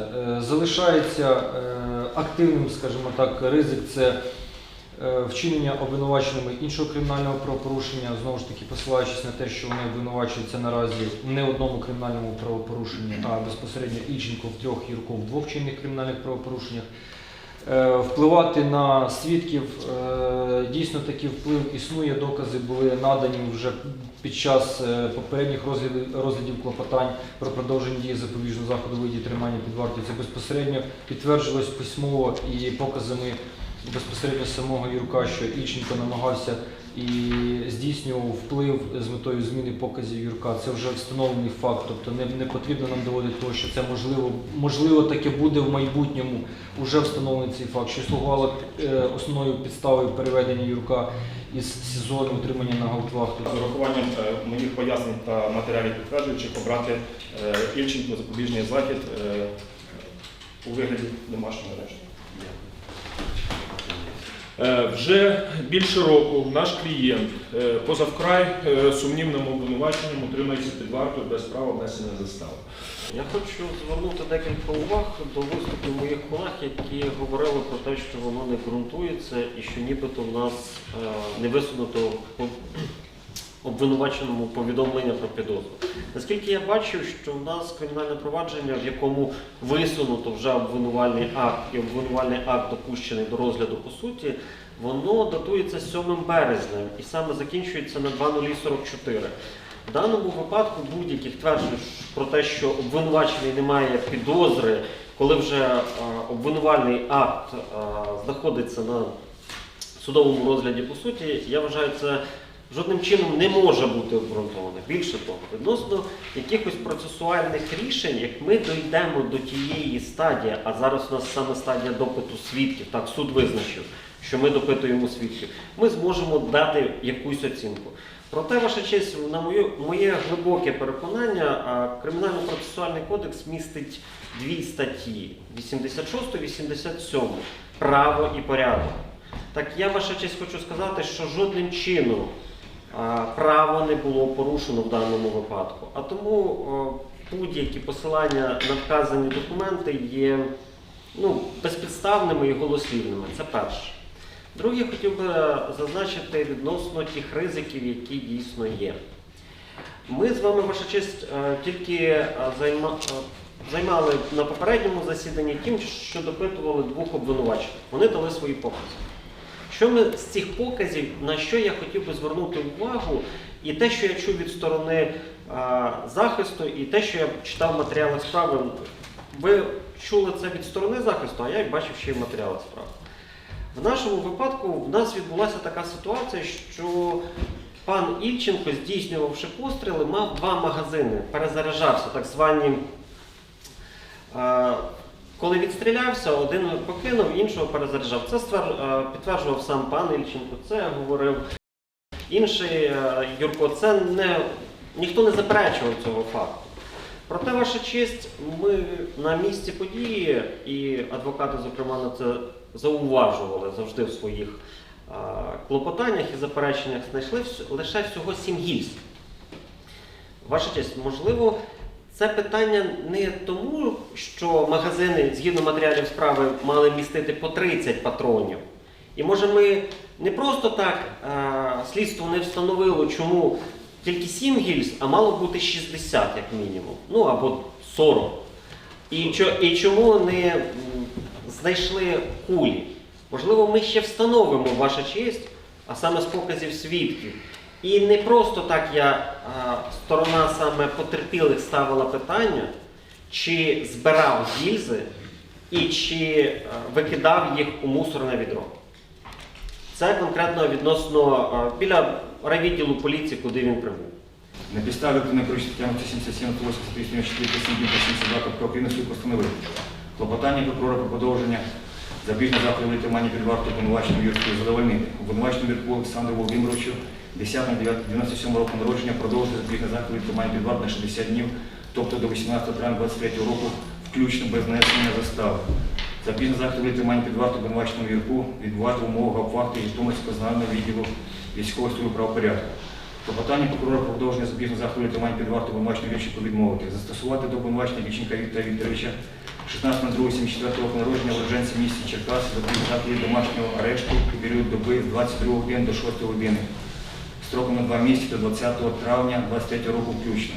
Е, Залишається е, активним, скажімо так, ризик це е, вчинення обвинуваченими іншого кримінального правопорушення, знову ж таки посилаючись на те, що вони обвинувачуються наразі не одному кримінальному правопорушенні, а безпосередньо Ільченко в трьох, Юрко в двох чинних кримінальних правопорушеннях. Е, Впливати на свідків е, дійсно такий вплив існує. Докази були надані вже під час е, попередніх розглядів, розглядів клопотань про продовження дії запобіжного заходу виді тримання під вартою. Це безпосередньо підтверджилось письмово і показами безпосередньо самого Юрка, що Ільченко намагався і здійснював вплив з метою зміни показів Юрка. Це вже встановлений факт. Тобто не, не потрібно нам доводити того, що це можливо, можливо таке буде в майбутньому. Уже встановлений цей факт, що слугувало е, основною підставою переведення Юрка із СІЗО на утримання на гауптвахту. З урахуванням е, моїх пояснень та матеріалів підтверджуючих обрати е, Ільченку запобіжний захід е, у вигляді домашнього арешту. Е, Вже більше року наш клієнт е, позавкрай е, сумнівним обвинуваченням утримається під вартою без права внесення застави. Я хочу звернути декілька уваг до виступів моїх колег, які говорили про те, що воно не ґрунтується і що нібито в нас не висунуто обвинуваченому повідомлення про підозру. Наскільки я бачив, що в нас кримінальне провадження, в якому висунуто вже обвинувальний акт і обвинувальний акт допущений до розгляду по суті, воно датується 7 березня і саме закінчується на 2044. В даному випадку будь-яких тверджень про те, що обвинувачений не має підозри, коли вже е, обвинувальний акт е, знаходиться на судовому розгляді по суті, я вважаю, це жодним чином не може бути обґрунтоване. Більше того, відносно якихось процесуальних рішень, як ми дійдемо до тієї стадії, а зараз у нас саме стадія допиту свідків, так суд визначив, що ми допитуємо свідків, ми зможемо дати якусь оцінку. Проте, ваша честь, на моє, моє глибоке переконання, Кримінально-процесуальний кодекс містить дві статті 86-87 право і порядок. Так я ваша честь хочу сказати, що жодним чином право не було порушено в даному випадку. А тому будь-які посилання на вказані документи є ну, безпідставними і голослівними. Це перше. Друге, хотів би зазначити відносно тих ризиків, які дійсно є. Ми з вами, ваша честь, е, тільки е, е, займали на попередньому засіданні тим, що допитували двох обвинувачених. Вони дали свої покази. Що ми з цих показів, на що я хотів би звернути увагу, і те, що я чув від сторони е, захисту, і те, що я читав в матеріалах справи, ви чули це від сторони захисту, а я бачив ще й в матеріалах справи. В нашому випадку в нас відбулася така ситуація, що пан Ільченко, здійснювавши постріли, мав два магазини, перезаряджався, так звані. е, Коли відстрілявся, один покинув, іншого перезаряджав. Це е, підтверджував сам пан Ільченко, це говорив інший е, Юрко. Це не, ніхто не заперечував цього факту. Проте, ваша честь, ми на місці події, і адвокати, зокрема, на це зауважували завжди в своїх е, клопотаннях і запереченнях, знайшли лише всього сім гільз. Ваша честь, можливо, це питання не тому, що магазини, згідно матеріалів справи, мали містити по 30 патронів. І може ми не просто так е, слідство не встановило, чому тільки 7 гільз, а мало бути 60 як мінімум, ну або 40. І, і чому не знайшли кулі? Можливо, ми ще встановимо ваша честь, а саме з показів свідків. І не просто так я, сторона саме потерпілих ставила питання, чи збирав гільзи і чи викидав їх у мусорне відро. Це конкретно відносно біля райвідділу поліції, куди він прибув. На підставі не порушення статтями 177 8 4 72 КПК України суд клопотання прокурора про продовження запобіжного заходу витримання під вартою обвинуваченому Юрською задовольнити. Обвинуваченому Юрку Олександру Володимировичу 10.97 року народження продовжує запобіжний заход витримання під вартою на 60 днів, тобто до 18 травня 23 року, включно без внесення застави. Запобіжний заход витримання під вартою обвинуваченому Юрку відбувати в умовах обфакту Житомирського зонального відділу військової служби правопорядку. Клопотання прокурора про продовження запобіжного заходу тримання під вартою обвинуваченого Вільченко відмовити, застосувати до обвинувачення Вільченка Віктора Вікторовича 16.02.74 року народження уроженця місті Черкас за заходи домашнього арешту у період доби з 22 години до 6 години строком на 2 місяці до 20 травня 23 року включно.